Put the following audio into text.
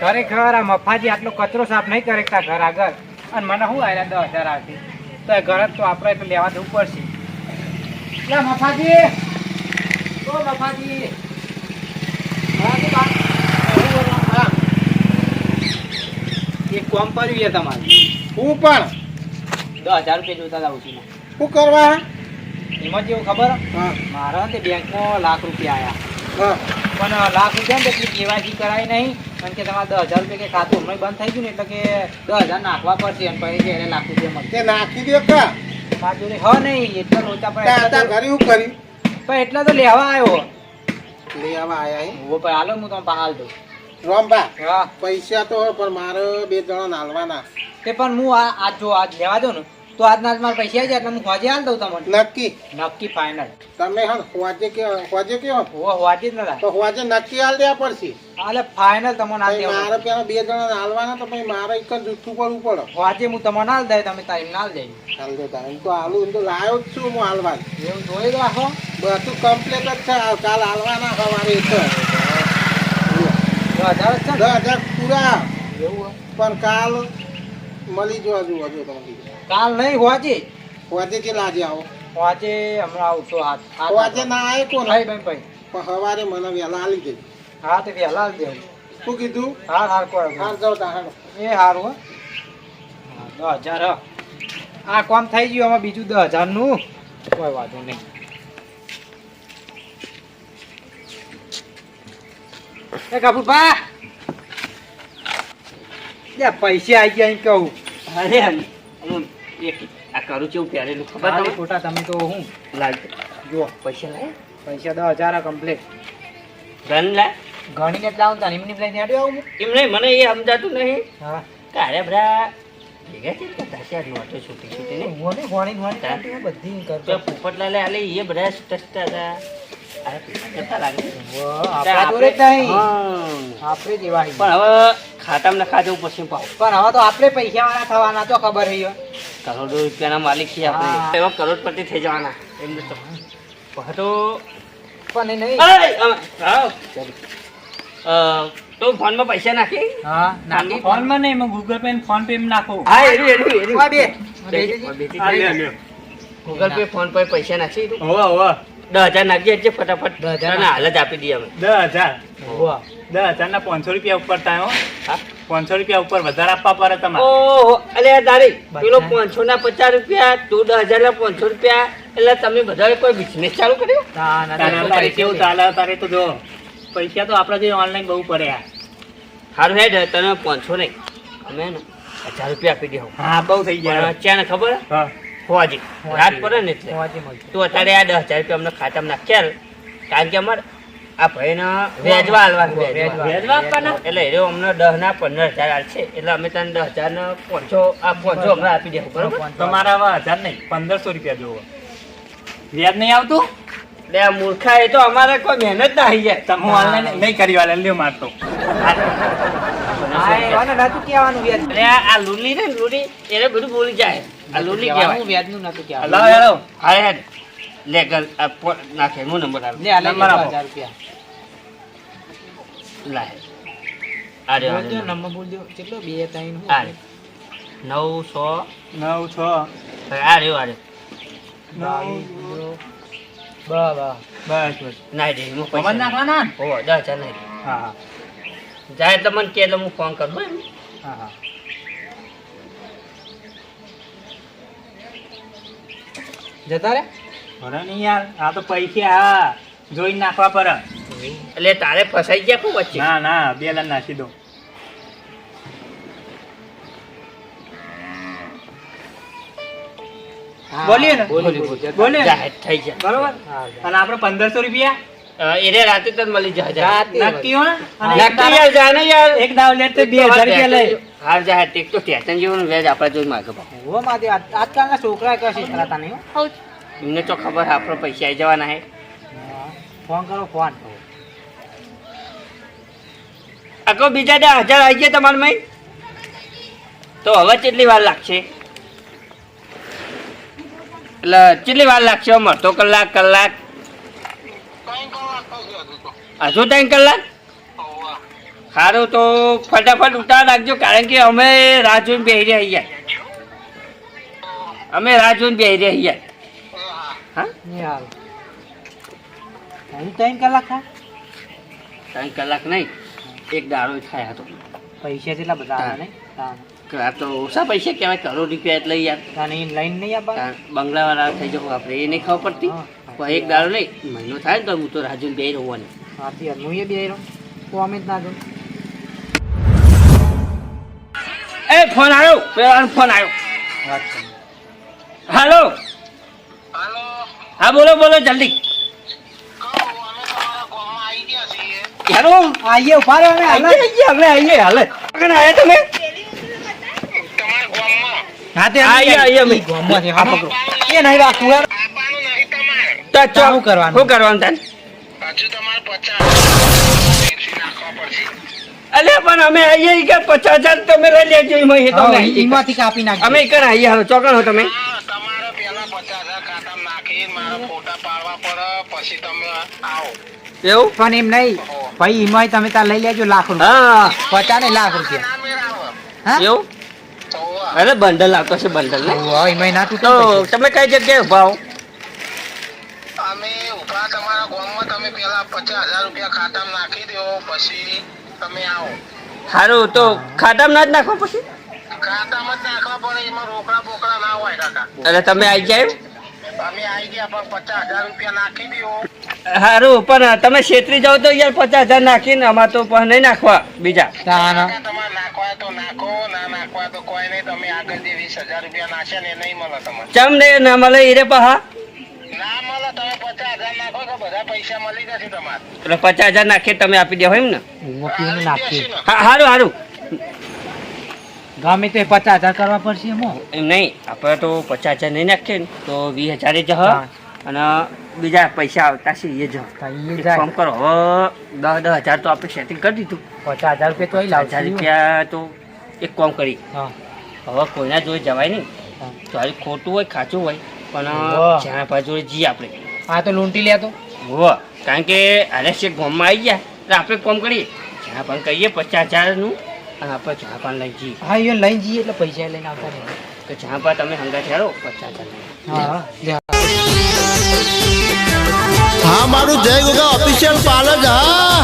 ખરેખર આ મફાજી આટલો કચરો સાફ નહીં કરે તા ઘર આગળ. અને મને શું આવ્યા દસ હજાર આવતી તો એ ઘર તો આપણે એટલે લેવા દેવું પડશે. એટલે મફાજી. તો મફાજી. એક કોમ પડ્યું છે તમારે. હું પણ દસ હજાર રૂપિયા જોતા ઉઠીને શું કરવા? એમાં જેવું ખબર? હા. મારા તે બેંકમાં લાખ રૂપિયા આવ્યા હા. પણ લાખ રૂપિયા ને એટલી કેવાયસી કરાવી નહીં. કારણ કે તમારે દસ હજાર રૂપિયા કે ખાતું હમણાં બંધ થઈ ગયું ને એટલે કે દસ હજાર નાખવા પડશે અને પછી એને લાખ રૂપિયા મળશે. નાખી દે કા? મારી હ નહીં એટલા લોચા પણ ઘરે હું કરી. પણ એટલા તો લેવા આવ્યો. લેવા આવ્યા હું. પણ હાલો હું તમને પહાલ દઉં. રોમબા હા. પૈસા તો પણ મારે બે જણા નાલવાના. તે પણ હું આ આજ જો આજ લેવા દઉં ને તો આજના આજ મારા પૈસા આવી જાય એટલે હું હોજે હાલ દઉં તમને. નક્કી? નક્કી ફાઇનલ તમે હા હોજે કે હોજે કે હો? હોજે જ નતા તો હોજે નક્કી હાલ દેવા પડશે. આલે ફાઇનલ તમને હાલ દેવા મારે પેલા બે જણા હાલવાના તો પછી મારે એક જ જૂઠું પડવું પડે. હોજે હું તમને હાલ દઈ તમે ટાઈમ ના દે હાલ દે તારે. તો હાલું એમ તો લાયો જ છું હું હાલવા. એવું જોઈ દો આખો. બધું કમ્પ્લીટ જ છે. કાલ હાલવાના સવારે એક દસ હજાર જ છે દસ હજાર પૂરા. એવું પણ કાલ મળી જવા જોવા જો તમે કાલ નહીં હોજે હોજે કે લાજે આવો. હોજે હમણાં આવશો હાથ. હોજે ના આવે કોણ ભાઈ ભાઈ ભાઈ. પણ સવારે મને વહેલા આલી દે. હા તે વહેલા આવી દેવું શું કીધું? હાર હાર કો હાર જાવ તા હાર. એ હારું હો. હા, દસ હજાર હો. આ કામ થઈ ગયું આમાં બીજું દસ હજારનું કોઈ વાંધો નહીં. એ લે પૈસા આવી ગયા અહીં કહું. અરે આ કરું છું પહેરેલું ખબર તમને? ખોટા તમે તો હું? લાલ જુઓ પૈસા લાય? પૈસા દસ હજાર કમ્પ્લીટ ઘન લાય? ગણીને જ લાવું તાની એમની લઈને આવું એમ નહીં મને એ સમજાતું નહીં. હા. કારે બધા ભેગા છે ને આ નોટો છૂટી છૂટી ને હું નહીં ગણી ગણી હા. કાઢી બધી કરતો. પોપટલાલે આલે એ બધા ટચતા હતા. પણ હવે ખાતામાં નખા જવું પછી પણ હવે તો આપણે પૈસા વાળા થવાના તો ખબર છે કરોડો રૂપિયાના માલિક છીએ આપણે. એમાં કરોડપતિ થઈ જવાના. એમને તો તો. પણ નહીં. તો ફોનમાં પૈસા નાખી? હા નાખી. ફોનમાં નહીં એમાં ગૂગલ પે ફોન પે નાખો. હા એરી એરી એરી આ બે. ગૂગલ પે ફોન પે પૈસા નાખી તું? હોવા હોવે. દસ હજાર નાખી એટલે ફટાફટ. દસ હજાર હાલત આપી દઈએ અમે. દસ હજાર. હોવા. દસ હજાર ના પાંચસો રૂપિયા ઉપર થાય હો. હા. પાંચસો રૂપિયા ઉપર વધારે આપવા પડે તમારે. ઓહો તારી બધા. પેલો પાંચસો ના પચાસ રૂપિયા તું દસ હજાર ના પાંચસો રૂપિયા એટલે તમે બધા કોઈ બિઝનેસ ચાલુ કર્યો? ના, ના, તારે પૈસા કેવું ચાલે તારે તો જો પૈસા તો આપણા જે ઓનલાઈન બહુ પડે આ. સારું હેડ તને પાંચસો નહીં. અમે ને હજાર રૂપિયા આપી દેવું હા. બહુ થઈ ગયા. ને ખબર? હા. હોવાજી. રાત પડે ને એટલે. તું અત્યારે આ દસ હજાર રૂપિયા અમને ખાતામાં નાખ્યા કારણ કે અમારે આ ભાઈને વેચવા હાલવાનું વેચવા. વેચવા આપવાના? એટલે એ અમને દસ ના પંદર હજાર હાલશે એટલે અમે તને દસ હજાર ને પાંચસો આ પાંચસો હમણાં આપી દેવું બરોબર? તમારા હજાર નહીં પંદરસો રૂપિયા જોવો. વ્યાજ નહીં આવતું? એટલે મૂર્ખા એ તો અમારે કોઈ મહેનત ના આવી જાય. તમે ઓનલાઈન નહીં કરી વાલે લ્યો મારતો આ લુલી ને લુલી એને બધું બોલી જાય. આ લુલી કહેવાય. વ્યાજનું નતું કહેવાનું. હલાવો હેલો. હા હેડ. લે ગલ આ પો- નાખે હું નંબર આપું? લે, નંબર લે રૂપિયા. લાય. આ રહ્યો, આ બોલજો, રહ્યો. નંબર કેટલો? બે, ત્રણ, શું? આ રહ્યો. નવ સો નવ છ. આ રહ્યો આ રહ્યો. બાવીસ, બા, બા. બસ બસ. ના રે હું પૈસા નાખવાના ને? હો દસ હજાર નહીં હા હા. જાય એટલે મને કે એટલે હું ફોન કરું એમ. હા હા. જતા રે? અરે નહીં યાર આ તો પૈસા હા જોઈને નાખવા પડે એટલે તારે ફસાઈ ગયા કો વચ્ચે? ના ના બે લાખ નાખી દો બોલીએ ને? બોલી, બોલી, જતા. બોલીએ ને? જાહેર થઈ ગયા. બરોબર? અને આપણે પંદરસો રૂપિયા? એને રાતે તને મળી જાય નક્કી હો એક નક્કી યાર જાને યાર. એક દાવ લે તો બે હજાર રૂપિયા લે હાર જાય. ટેક તો ટેશન જેવું વેજ આપડે જોઈ માગે ભાવ. માટે આજ- આજકાલના છોકરા કશે ચલાતા નહીં હો. એમને તો ખબર આપણો પૈસા આવી જવાના હે ફોન કરો ફોન. આખો બીજા દે હજાર આવી ગયા તમારા મેં તો હવે કેટલી વાર લાગશે? એટલે કેટલી વાર લાગશે આમ અડધો કલાક કલાક? હજુ ત્રણ કલાક? સારું તો ફટાફટ ઉતાર રાખજો કારણ કે અમે રાહ જોઈને બેહી રહ્યા અમે રાહ જોઈને બેહી રહ્યા નહીં આવે. ત્રણ ત્રણ કલાક થાય? ત્રણ કલાક નહીં. એક દાડો થાય તો પૈસા કેટલા બધા આવે ને આ તો ઓછા પૈસા કહેવાય કરોડ રૂપિયા એટલે યાર. તાને નહીં આપવા? બંગલાવાળા થઈ જવું આપણે એ નહીં ખબર પડતી. એક દાડો નહીં. મહિનો થાય ને તો હું તો રાહ બે રહેવાની હાથી હું એ બે રહ્યો અમે જ ના જો એ ફોન આવ્યો. પેલા ફોન આવ્યો. હાલો. હા બોલો બોલો જલ્દી હેલો આઈએ ઊભા રહો અમે હાલો. આઈએ આઈએ હાલે હાલે આયા તમે હા તે આઈએ, આઈએ અમે. ગામમાંથી હા પકડો એ નહીં રાખવું યાર તો તો શું કરવાનું? શું કરવાનું તાન પણ અમે આઈએ કે પચાસ હજાર તમે લઈ લેજો એમાં એ તો હા, નહીં. ઈમાંથી કાપી નાખ અમે કરે ચોકણ હો તમે તમારે પેલા પચાસ હજાર ખાતામાં નાખી મારા ફોટા પડે પછી તમે આવો એવું? પણ એમ નહીં. ભાઈ ઈમાંય તમે તાર લઈ લેજો લાખ રૂપિયા. હા. પચાસ ને લાખ રૂપિયા. હા? એવું? અરે બંડલ આવતો છે બંડલ ને? ઓહો, ના તૂટે તો તમે કઈ જગ્યાએ ઊભા હો? અમે ઊભા તમારા ગામમાં તમે પેલા પચાસ હજાર રૂપિયા ખાતામાં નાખી દો પછી તમે આવો. સારું તો ખાતામાં ના જ નાખો પછી? ખાતામાં જ નાખવા પડે એમાં રોકડા બોકડા ના હોય કાકા. અરે તમે આવી જાય અમે આવી ગયા પણ પચાસ હજાર રૂપિયા નાખી દો સારું પણ તમે છેતરી જાઓ તો યાર પચાસ હજાર નાખીને અમાર તો પણ નહીં નાખવા બીજા. તમારે નાખવા તો નાખો ના નાખવા તો કોઈ નહીં. તમે આગળ જે વીસ હજાર રૂપિયા નાખ્યા ને નહીં મળે તમારે. ચમ ને ના મળે ઈરે પહા. ના મળે તમે પચાસ હજાર નાખો તો બધા પૈસા મળી જશે તમારે. એટલે પચાસ હજાર નાખીએ તમે આપી દેવો એમ ને? નાખીએ હા સારું સારું ગમે તે પચાસ હજાર કરવા પડશે એમ એમ નહીં આપણે તો પચાસ હજાર નહીં નાખીએ ને તો વીસ હજાર જ અને બીજા પૈસા આવતા છે એ જ તો. કામ કરો. હવે દસ દસ હજાર તો આપણે સેટિંગ કરી દીધું. પચાસ હજાર રૂપિયા તો અહીં હજાર રૂપિયા તો એક કોમ કરી. હા. હવે કોઈના જોડે જવાય નહીં. તો ખોટું હોય ખાચું હોય પણ. જ્યાં પાસે જોડે જઈએ આપણે. આ તો લૂંટી લેતો હો કારણ કે છે ગામમાં આવી ગયા એટલે આપણે કોમ કરીએ. જ્યાં પણ કહીએ પચાસ હજારનું અને આપણે ચા પાન લઈ જઈએ. હા એ લઈ જઈએ એટલે પૈસા લઈને આવતા રહે. તો ચા પા તમે હંગા ઠેરો પચાસ હજાર હા હા મારું જય ગોગા ઓફિશિયલ પાર્લર હા.